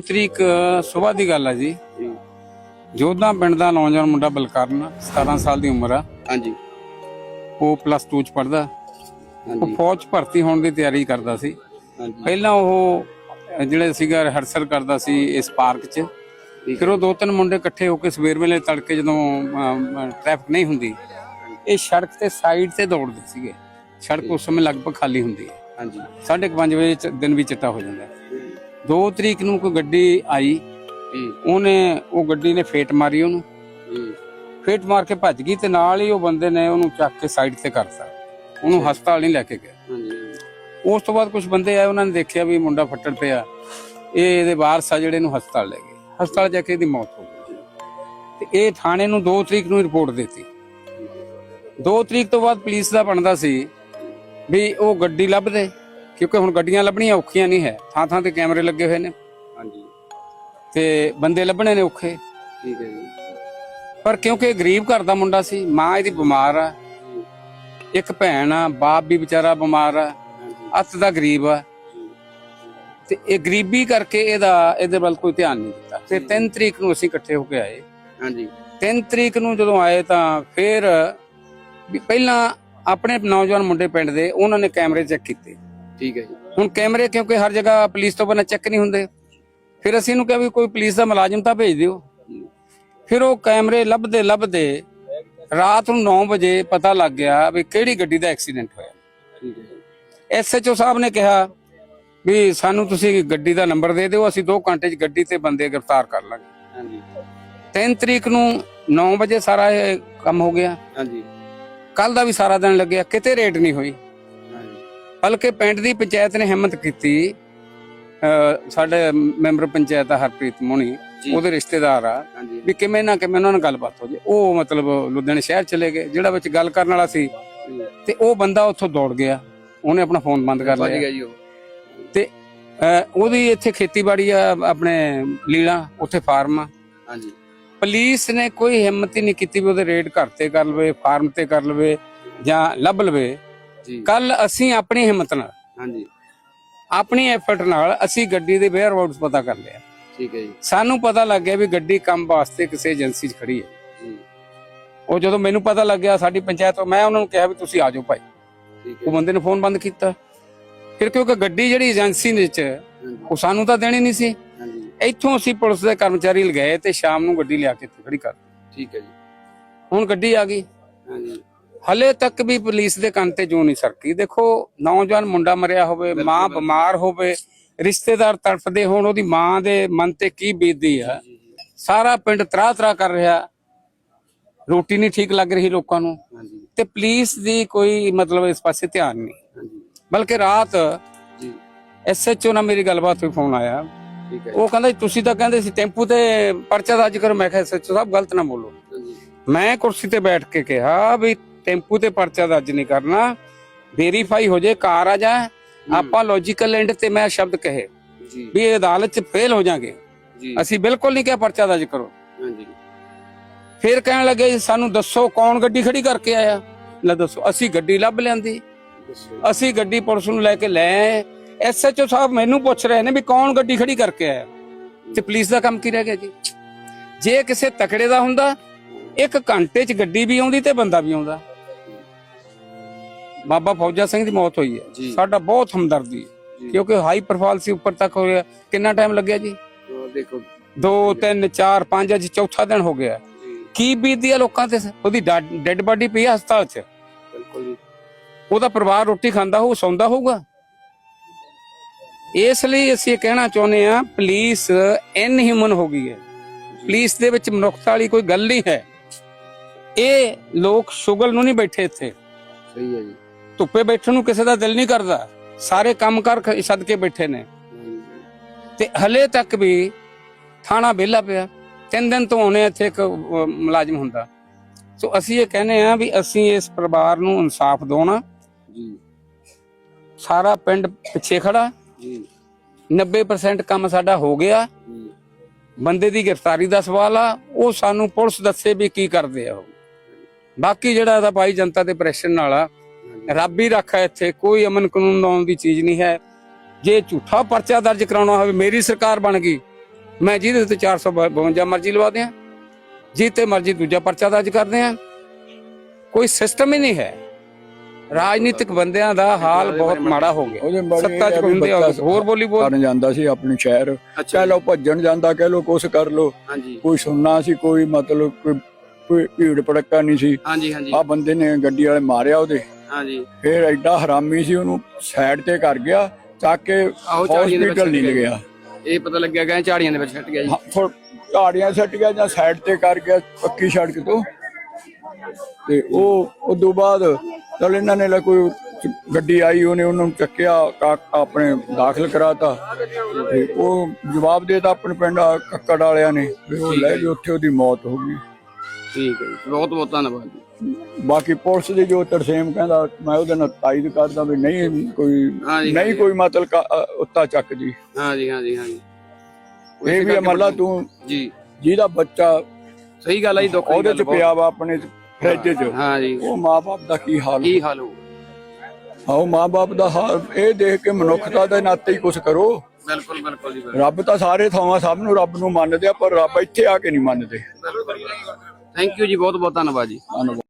ਤਰੀਕ ਸਵੇਰ ਦੀ ਗੱਲ ਹੈ ਜੀ। ਜੋਧਾ ਪਿੰਡ ਦਾ ਨੌਜਵਾਨ ਮੁੰਡਾ ਬਲਕਰਨ 17 ਸਾਲ ਦੀ ਉਮਰ ਆ। ਹਾਂਜੀ। ਉਹ ਪਲੱਸ 2 ਚ ਪੜਦਾ ਉਹ ਫੌਜ 'ਚ ਭਰਤੀ ਹੋਣ ਦੀ ਤਿਆਰੀ ਕਰਦਾ ਸੀ। ਪਹਿਲਾਂ ਉਹ ਜਿਹੜੇ ਸੀਗਾ ਰਿਹਰਸਲ ਕਰਦਾ ਸੀ ਇਸ ਪਾਰਕ 'ਚ। ਫਿਰ ਉਹ ਦੋ ਤਿੰਨ ਮੁੰਡੇ ਇਕੱਠੇ ਹੋ ਕੇ ਸਵੇਰ ਵੇਲੇ ਤੜਕੇ ਜਦੋਂ ਟ੍ਰੈਫਿਕ ਨਹੀਂ ਹੁੰਦੀ ਇਹ ਸੜਕ ਤੇ ਸਾਈਡ ਤੇ ਦੌੜਦੇ ਸੀਗੇ। ਸੜਕ ਉਸ ਸਮੇਂ ਲਗਭਗ ਖਾਲੀ ਹੁੰਦੀ ਹੈ। ਹਾਂਜੀ। ਸਾਢੇ ਕੁ ਪੰਜ ਵਜੇ ਚ- ਦਿਨ ਵੀ ਚਿੱਟਾ ਹੋ ਜਾਂਦਾ ਦੋ ਤਰੀਕ ਨੂੰ ਕੋਈ ਗੱਡੀ ਆਈ ਉਹਨੇ ਉਹ ਗੱਡੀ ਨੇ ਫੇਟ ਮਾਰੀ ਉਹਨੂੰ। ਫੇਟ ਮਾਰ ਕੇ ਭੱਜ ਗਈ ਤੇ ਨਾਲ ਹੀ ਉਹ ਬੰਦੇ ਨੇ ਉਹਨੂੰ ਚੱਕ ਕੇ ਸਾਈਡ ਤੇ ਕਰਤਾ। ਉਹਨੂੰ ਹਸਪਤਾਲ ਨਹੀਂ ਲੈ ਕੇ ਗਏ। ਉਸ ਤੋਂ ਬਾਅਦ ਕੁਝ ਬੰਦੇ ਆਏ ਉਹਨਾਂ ਨੇ ਦੇਖਿਆ ਵੀ ਮੁੰਡਾ ਫੱਟੜ ਪਿਆ। ਇਹ ਇਹਦੇ ਵਾਰਸ ਆ ਜਿਹੜੇ ਨੂੰ ਹਸਪਤਾਲ ਲੈ ਗਏ। ਹਸਪਤਾਲ ਜਾ ਕੇ ਇਹਦੀ ਮੌਤ ਹੋ ਗਈ। ਤੇ ਇਹ ਥਾਣੇ ਨੂੰ 2 ਤਰੀਕ ਨੂੰ ਰਿਪੋਰਟ ਦਿੱਤੀ। 2 ਤਰੀਕ ਤੋਂ ਬਾਅਦ ਪੁਲਿਸ ਦਾ ਬਣਦਾ ਸੀ ਵੀ ਉਹ ਗੱਡੀ ਲੱਭਦੇ। ਕਿਉਂਕਿ ਹੁਣ ਗੱਡੀਆਂ ਲੱਭਣੀਆਂ ਔਖੀਆਂ ਨਹੀਂ ਹੈ। ਥਾਂ ਥਾਂ ਤੇ ਕੈਮਰੇ ਲੱਗੇ ਹੋਏ ਨੇ। ਹਾਂਜੀ। ਤੇ ਬੰਦੇ ਲੱਭਣੇ ਨੇ ਔਖੇ। ਠੀਕ ਹੈ ਜੀ। ਪਰ ਕਿਉਂਕਿ ਇਹ ਗਰੀਬ ਘਰ ਦਾ ਮੁੰਡਾ ਸੀ ਮਾਂ ਇਹਦੀ ਬਿਮਾਰ ਆ। ਇੱਕ ਭੈਣ ਆ ਬਾਪ ਵੀ ਵਿਚਾਰਾ ਬਿਮਾਰ ਆ। ਅੱਤ ਦਾ ਗਰੀਬ ਆ। ਤੇ ਇਹ ਗਰੀਬੀ ਕਰਕੇ ਇਹਦਾ ਇਹਦੇ ਵੱਲ ਕੋਈ ਧਿਆਨ ਨਹੀਂ ਦਿੱਤਾ। ਫਿਰ 3 ਤਰੀਕ ਨੂੰ ਅਸੀਂ ਇਕੱਠੇ ਹੋ ਕੇ ਆਏ। ਹਾਂਜੀ। 3 ਤਰੀਕ ਨੂੰ ਜਦੋਂ ਆਏ ਤਾਂ ਫਿਰ ਪਹਿਲਾਂ ਆਪਣੇ ਨੌਜਵਾਨ ਮੁੰਡੇ ਪਿੰਡ ਦੇ ਉਹਨਾਂ ਨੇ ਕੈਮਰੇ ਚੈੱਕ ਕੀਤੇ। ਠੀਕ ਹੈ ਜੀ। ਹੁਣ ਕੈਮਰੇ ਕਿਉਂਕਿ ਹਰ ਜਗ੍ਹਾ ਪੁਲਿਸ ਤੋਂ ਬਿਨਾਂ ਚੈੱਕ ਨਹੀਂ ਹੁੰਦੇ। ਫਿਰ ਅਸੀਂ ਇਹਨੂੰ ਕਿਹਾ ਵੀ ਕੋਈ ਪੁਲਿਸ ਦਾ ਮੁਲਾਜ਼ਮ ਤਾਂ ਭੇਜ ਦਿਓ। ਫਿਰ ਉਹ ਕੈਮਰੇ ਲੱਭਦੇ ਲੱਭਦੇ ਰਾਤ ਨੂੰ 9 ਵਜੇ ਪਤਾ ਲੱਗ ਗਿਆ ਵੀ ਕਿਹੜੀ ਗੱਡੀ ਦਾ ਐਕਸੀਡੈਂਟ ਹੋਇਆ। ਠੀਕ ਹੈ ਐਸਐਚਓ ਸਾਹਿਬ ਨੇ ਕਿਹਾ ਵੀ ਸਾਨੂੰ ਤੁਸੀਂ ਗੱਡੀ ਦਾ ਨੰਬਰ ਦੇ ਦਿਓ ਅਸੀਂ 2 ਘੰਟੇ 'ਚ ਗੱਡੀ ਤੇ ਬੰਦੇ ਗ੍ਰਿਫਤਾਰ ਕਰ ਲਾਂਗੇ। ਹਾਂਜੀ। 3 ਤਰੀਕ ਨੂੰ 9 ਵਜੇ ਸਾਰਾ ਇਹ ਕੰਮ ਹੋ ਗਿਆ। ਹਾਂਜੀ। ਕੱਲ ਦਾ ਵੀ ਸਾਰਾ ਦਿਨ ਲੱਗਿਆ ਕਿਤੇ ਰੇਟ ਨਹੀਂ ਹੋਈ। ਬਲਕਿ ਪਿੰਡ ਦੀ ਪੰਚਾਇਤ ਨੇ ਹਿੰਮਤ ਕੀਤੀ ਸਾਡੇ ਮੈਂਬਰ ਪੰਚਾਇਤ ਆ ਹਰਪ੍ਰੀਤ ਮੋਣੀ। ਉਹਦੇ ਰਿਸ਼ਤੇਦਾਰ ਆ ਵੀ ਕਿਵੇਂ ਨਾ ਕਿਵੇਂ ਉਹਨਾਂ ਨਾਲ ਗੱਲਬਾਤ ਹੋ ਜੇ। ਉਹ ਮਤਲਬ ਲੁਧਿਆਣੇ ਸ਼ਹਿਰ ਚਲੇ ਗਏ ਜਿਹੜਾ ਵਿੱਚ ਗੱਲ ਕਰਨ ਵਾਲਾ ਸੀ। ਤੇ ਉਹ ਬੰਦਾ ਉੱਥੋਂ ਦੌੜ ਗਿਆ। ਉਹਨੇ ਆਪਣਾ ਫੋਨ ਬੰਦ ਕਰ ਲਿਆ। ਤੇ ਉਹਦੀ ਇੱਥੇ ਖੇਤੀਬਾੜੀ ਆ ਆਪਣੇ ਲੀਲਾ ਉੱਥੇ ਫਾਰਮ ਆ। ਹਾਂਜੀ। ਪੁਲਿਸ ਨੇ ਕੋਈ ਹਿੰਮਤ ਹੀ ਨਹੀਂ ਕੀਤੀ ਵੀ ਉਹਦੇ ਰੇਡ ਘਰ ਤੇ ਕਰ ਲਵੇ ਫਾਰਮ ਤੇ ਕਰ ਲਵੇ ਜਾਂ ਲੱਭ ਲਵੇ। ਕੱਲ ਅਸੀਂ ਆਪਣੀ ਹਿੰਮਤ ਨਾਲ ਹਾਂਜੀ। ਆਪਣੀ ਐਫਰਟ ਨਾਲ ਅਸੀਂ ਗੱਡੀ ਦੇ ਵੇਅਰ ਅਬਾਊਟਸ ਪਤਾ ਕਰ ਲਿਆ। ਠੀਕ ਹੈ ਜੀ। ਸਾਨੂੰ ਪਤਾ ਲੱਗ ਗਿਆ ਵੀ ਗੱਡੀ ਕੰਮ ਵਾਸਤੇ ਕਿਸੇ ਏਜੰਸੀ 'ਚ ਖੜੀ ਹੈ। ਉਹ ਜਦੋਂ ਮੈਨੂੰ ਪਤਾ ਲੱਗਿਆ ਸਾਡੀ ਪੰਚਾਇਤ ਤੋਂ ਮੈਂ ਉਹਨਾਂ ਨੂੰ ਕਿਹਾ ਵੀ ਤੁਸੀਂ ਆ ਜਾਓ ਭਾਈ। ਉਹ ਬੰਦੇ ਨੇ ਫੋਨ ਬੰਦ ਕੀਤਾ। ਫਿਰ ਕਿਉਂਕਿ ਗੱਡੀ ਜਿਹੜੀ ਏਜੰਸੀ ਵਿੱਚ ਉਹ ਸਾਨੂੰ ਤਾਂ ਦੇਣੀ ਨਹੀਂ ਸੀ। ਹਾਂਜੀ। ਇੱਥੋਂ ਅਸੀਂ ਪੁਲਿਸ ਦੇ ਕਰਮਚਾਰੀ ਲਗਾਏ ਤੇ ਸ਼ਾਮ ਨੂੰ ਗੱਡੀ ਲਿਆ ਕੇ ਖੜੀ ਕਰ। ਠੀਕ ਹੈ ਜੀ। ਹੁਣ ਗੱਡੀ ਆ ਗਈ। ਹਾਂਜੀ। ਹਲੇ ਤੱਕ ਵੀ ਪੁਲਿਸ ਦੇ ਕੰਨ ਤੇ ਜੂ ਨਹੀਂ ਸਰਕੀ। ਦੇਖੋ ਨੌਜਵਾਨ ਮੁੰਡਾ ਮਰਿਆ ਹੋਵੇ ਮਾਂ ਬਿਮਾਰ ਹੋਵੇ ਰਿਸ਼ਤੇਦਾਰ ਤੜਫਦੇ ਹੋਣ ਉਹਦੀ ਮਾਂ ਦੇ ਮਨ ਤੇ ਕੀ ਬੀਤਦੀ ਆ? ਸਾਰਾ ਪਿੰਡ ਤਰਾ ਤਰਾ ਕਰ ਰਿਹਾ। ਰੋਟੀ ਨਹੀਂ ਠੀਕ ਲੱਗ ਰਹੀ ਲੋਕਾਂ ਨੂੰ। ਤੇ ਪੁਲਿਸ ਦੀ ਕੋਈ ਮਤਲਬ ਇਸ ਪਾਸੇ ਧਿਆਨ ਨਹੀਂ। ਬਲਕਿ ਰਾਤ ਜੀ। ਐਸਐਚਓ ਨਾਲ ਮੇਰੀ ਗੱਲਬਾਤ ਹੋਈ ਫੋਨ ਆਇਆ। ਉਹ ਕਹਿੰਦਾ ਤੁਸੀਂ ਤਾਂ ਕਹਿੰਦੇ ਸੀ ਟੈਂਪੂ ਤੇ ਪਰਚਾ ਦਰਜ ਕਰੋ। ਮੈਂ ਕਿਹਾ ਐਸਐਚਓ ਸਾਹਿਬ ਗਲਤ ਨਾ ਬੋਲੋ। ਮੈਂ ਕੁਰਸੀ ਤੇ ਬੈਠ ਕੇ ਕਿਹਾ ਵੀ ਟੈਂਪੂ ਤੇ ਪਰਚਾ ਦਰਜ ਨਹੀਂ ਕਰਨਾ। ਵੈਰੀਫਾਈ ਹੋ ਜੇ ਕਾਰ ਆ ਜਾ ਆਪਾਂ ਲੌਜੀਕਲ ਐਂਡ ਤੇ ਮੈਂ ਸ਼ਬਦ ਕਹੇ ਜੀ। ਵੀ ਅਦਾਲਤ 'ਚ ਫੇਲ ਹੋ ਜਾਾਂਗੇ। ਜੀ। ਅਸੀਂ ਬਿਲਕੁਲ ਨਹੀਂ ਕਿਹਾ ਪਰਚਾ ਦਰਜ ਕਰੋ। ਹਾਂਜੀ। ਫਿਰ ਕਹਿਣ ਲੱਗੇ ਸਾਨੂੰ ਦੱਸੋ ਕੌਣ ਗੱਡੀ ਖੜੀ ਕਰਕੇ ਆਇਆ? ਲੈ ਦੱਸੋ ਅਸੀਂ ਗੱਡੀ ਲੱਭ ਲਿਆਂਦੀ। ਦੱਸੋ। ਅਸੀਂ ਗੱਡੀ ਪੁਲਿਸ ਨੂੰ ਲੈ ਕੇ ਲੈ ਐਸਐਚਓ ਸਾਹਿਬ ਮੈਨੂੰ ਪੁੱਛ ਰਹੇ ਨੇ ਵੀ ਕੌਣ ਗੱਡੀ ਖੜੀ ਕਰਕੇ ਆਇਆ? ਤੇ ਪੁਲਿਸ ਦਾ ਕੰਮ ਕੀ ਰਹਿ ਗਿਆ ਜੀ? ਜੇ ਕਿਸੇ ਤਕੜੇ ਦਾ ਹੁੰਦਾ ਇੱਕ ਘੰਟੇ 'ਚ ਗੱਡੀ ਵੀ ਆਉਂਦੀ ਤੇ ਬੰਦਾ ਵੀ ਆਉਂਦਾ। ਬਾਬਾ ਫੌਜਾ ਸਿੰਘ ਦੀ ਮੌਤ ਹੋਈ ਹੈ। ਸਾਡਾ ਬਹੁਤ ਹਮਦਰਦੀ ਹੈ ਕਿਉਂਕਿ ਹਾਈ ਪ੍ਰੋਫਾਈਲ ਸੀ ਉੱਪਰ ਤੱਕ ਹੋ ਗਿਆ ਕਿੰਨਾ ਟਾਈਮ ਲੱਗਿਆ ਜੀ? ਦੇਖੋ। 2 3 4 5 ਅੱਜ ਚੌਥਾ ਦਿਨ ਹੋ ਗਿਆ। ਕੀ ਬੀਤਦੀ ਆ ਲੋਕਾਂ ਤੇ? ਉਹਦੀ ਡੈੱਡ ਬਾਡੀ ਪਈ ਹਸਪਤਾਲ 'ਚ? ਬਿਲਕੁਲ ਜੀ। ਉਹਦਾ ਪਰਿਵਾਰ ਰੋਟੀ ਖਾਂਦਾ ਹੋਊ ਸੌਂਦਾ ਹੋਊਗਾ? ਇਸ ਲਈ ਅਸੀਂ ਕਹਿਣਾ ਚਾਹੁੰਦੇ ਆ ਪੁਲਿਸ ਇਨਹਿਊਮਨ ਹੋ ਗਈ ਹੈ। ਪੁਲਿਸ ਦੇ ਵਿੱਚ ਮਨੁੱਖਤਾ ਵਾਲੀ ਕੋਈ ਗੱਲ ਨਹੀਂ ਹੈ। ਇਹ ਲੋਕ ਸ਼ੁਗਲ ਨੂੰ ਨਹੀਂ ਬੈਠੇ ਇੱਥੇ। ਸਹੀ ਹੈ ਜੀ। ਧੁੱਪੇ ਬੈਠਣ ਨੂੰ ਕਿਸੇ ਦਾ ਦਿਲ ਨਹੀਂ ਕਰਦਾ। ਸਾਰੇ ਕੰਮ ਕਰ ਸਦਕੇ ਬੈਠੇ ਨੇ। ਤੇ ਹਲੇ ਤੱਕ ਵੀ ਥਾਣਾ ਵਿਹਲਾ ਪਿਆ। ਤਿੰਨ ਦਿਨ ਤੋਂ ਆਉਣੇ ਇੱਥੇ ਇੱਕ ਮੁਲਾਜ਼ਮ ਹੁੰਦਾ। ਸੋ ਅਸੀਂ ਇਹ ਕਹਿੰਦੇ ਆ ਵੀ ਅਸੀਂ ਇਸ ਪਰਿਵਾਰ ਨੂੰ ਇਨਸਾਫ ਜੀ। ਸਾਰਾ ਪਿੰਡ ਪਿੱਛੇ ਖੜਾ। ਜੀ। 90% ਕੰਮ ਸਾਡਾ ਹੋ ਗਿਆ। ਬੰਦੇ ਦੀ ਗ੍ਰਿਫਤਾਰੀ ਦਾ ਸਵਾਲ ਆ। ਉਹ ਸਾਨੂੰ ਪੁਲਿਸ ਦੱਸੇ ਵੀ ਕੀ ਕਰਦੇ ਆ ਉਹ। ਬਾਕੀ ਜਿਹੜਾ ਇਹਦਾ ਭਾਈ ਜਨਤਾ ਦੇ ਪ੍ਰੈਸ਼ਰ ਨਾਲ ਆ ਰੱਬ ਹੀ ਰੱਖਾ ਇੱਥੇ ਕੋਈ ਅਮਨ ਕਾਨੂੰਨ ਲਾਉਣ ਦੀ ਚੀਜ਼ ਨਹੀਂ ਹੈ। ਜੇ ਝੂਠਾ ਪਰਚਾ ਦਰਜ ਕਰਾਉਣਾ ਹੋਵੇ ਮੇਰੀ ਸਰਕਾਰ ਬਣ ਗਈ। ਮੈਂ ਜਿਹਦੇ ਉੱਤੇ 452 ਮਰਜ਼ੀ ਲਵਾ ਦਿਆਂ। ਜਿੱਤੇ ਮਰਜ਼ੀ ਦੂਜਾ ਪਰਚਾ ਦਰਜ ਕਰਦੇ ਆ ਕੋਈ ਸਿਸਟਮ ਹੀ ਨਹੀਂ ਹੈ। ਰਾਜਨੀਤਿਕ ਬੰਦਿਆਂ ਦਾ ਹਾਲ ਬਹੁਤ ਮਾੜਾ ਹੋ ਗਿਆ। ਸੱਤਾ ਚ ਹੁੰਦੇ ਹੋਰ ਬੋਲੀ ਬੋਲ। ਕਰਨ ਜਾਂਦਾ ਸੀ ਆਪਣੇ ਸ਼ਹਿਰ। ਕਹਿ ਲਓ ਭੱਜਣ ਜਾਂਦਾ ਕਹਿ ਲਓ ਕੁਛ ਕਰ ਹਾਂਜੀ। ਕੋਈ ਸੁਣਨਾ ਸੀ ਕੋਈ ਮਤਲਬ ਕੋਈ ਭੀੜ ਭੜੱਕਾ ਨਹੀਂ ਸੀ। ਆ ਬੰਦੇ ਨੇ ਗੱਡੀ ਵਾਲੇ ਮਾਰਿਆ ਉਹਦੇ। ਹਾਂਜੀ। ਫਿਰ ਐਡਾ ਹਰਾਮੀ ਸੀ ਉਹਨੂੰ ਸਾਈਡ ਤੇ ਕਰ ਗਿਆ ਚੱਕ ਕੇ ਆਹੋ ਝਾੜੀਆਂ ਦੇ ਵਿੱਚ ਹਸਪੀਟਲ ਨਹੀਂ ਗਿਆ ਇਹ ਪਤਾ ਲੱਗਿਆ ਗਿਆ ਝਾੜੀਆਂ ਦੇ ਵਿੱਚ ਛੱਟ ਗਿਆ ਜੀ। ਹਾਂ, ਥੋੜ੍ਹ ਝਾੜੀਆਂ ਸੱਟ ਗਿਆ ਜਾਂ ਸਾਈਡ ਤੇ ਕਰ ਗਿਆ ਪੱਕੀ ਸੜਕ ਤੋਂ। ਤੇ ਉਹ ਉਦੋਂ ਬਾਅਦ ਚਲ ਇਹਨਾਂ ਨੇ ਲਾ ਕੋਈ ਗੱਡੀ ਆਈ ਉਹਨੇ ਉਹਨਾਂ ਨੂੰ ਚੱਕਿਆ ਕਾ- ਆਪਣੇ ਦਾਖਲ ਕਰਾਤਾ। ਤੇ ਉਹ ਜਵਾਬ ਦੇਤਾ ਆਪਣੇ ਪਿੰਡ ਆ ਕੱਕੜ ਵਾਲਿਆਂ ਨੇ ਵੀ ਉਹ ਲੈ ਗਏ ਉੱਥੇ ਉਹਦੀ ਮੌਤ ਹੋ ਗਈ। ਠੀਕ ਹੈ ਜੀ। ਬਹੁਤ ਬਹੁਤ ਧੰਨਵਾਦ ਜੀ। ਬਾਕੀ ਪੁਲਿਸ ਦੇ ਜੋ ਤਰਸੇਮ ਕਹਿੰਦਾ ਮੈਂ ਉਹਦੇ ਨਾਲ ਤਾਇਦ ਕਰਦਾ ਵੀ ਨਹੀਂ ਕੋਈ ਹਾਂਜੀ, ਨਹੀਂ ਕੋਈ ਮਤਲਬ ਕਾ- ਅ, ਉੱਤਾ ਚੱਕਦੀ ਹਾਂਜੀ ਹਾਂਜੀ ਹਾਂਜੀ ਇਹ ਵੀ ਮੱਲਾ ਤੂੰ ਜੀ। ਜਿਹਦਾ ਬੱਚਾ ਸਹੀ ਗੱਲ ਹੈ ਜੀ ਦੁੱਖ ਦੀ ਉਹਦੇ ਗੱਲ ਚ ਬਹੁਤ। ਪਿਆ ਵਾ ਆਪਣੇ ਫਰਿੱਜ 'ਚ। ਹਾਂ ਜੀ। ਉਹ ਮਾਪੇ ਦਾ ਕੀ ਹਾਲ ਕੀ ਹਾਲ ਹੋ? ਆਓ ਮਾਪੇ ਦਾ ਹਾਲ ਇਹ ਦੇਖ ਕੇ ਮਨੁੱਖਤਾ ਦੇ ਨਾਤੇ ਹੀ ਕੁਝ ਕਰੋ। ਬਿਲਕੁਲ ਬਿਲਕੁਲ ਜੀ ਬਿਲਕੁਲ। ਰੱਬ ਤਾਂ ਸਾਰੇ ਥਾਵਾਂ ਸਭ ਨੂੰ ਰੱਬ ਨੂੰ ਮੰਨਦੇ ਆ ਪਰ ਰੱਬ ਇੱਥੇ ਆ ਕੇ ਨਹੀਂ ਮੰਨਦੇ। ਥੈਂਕ ਯੂ ਜੀ ਬਹੁਤ ਬਹੁਤ ਧੰਨਵਾਦ ਜੀ। ਧੰਨਵਾਦ।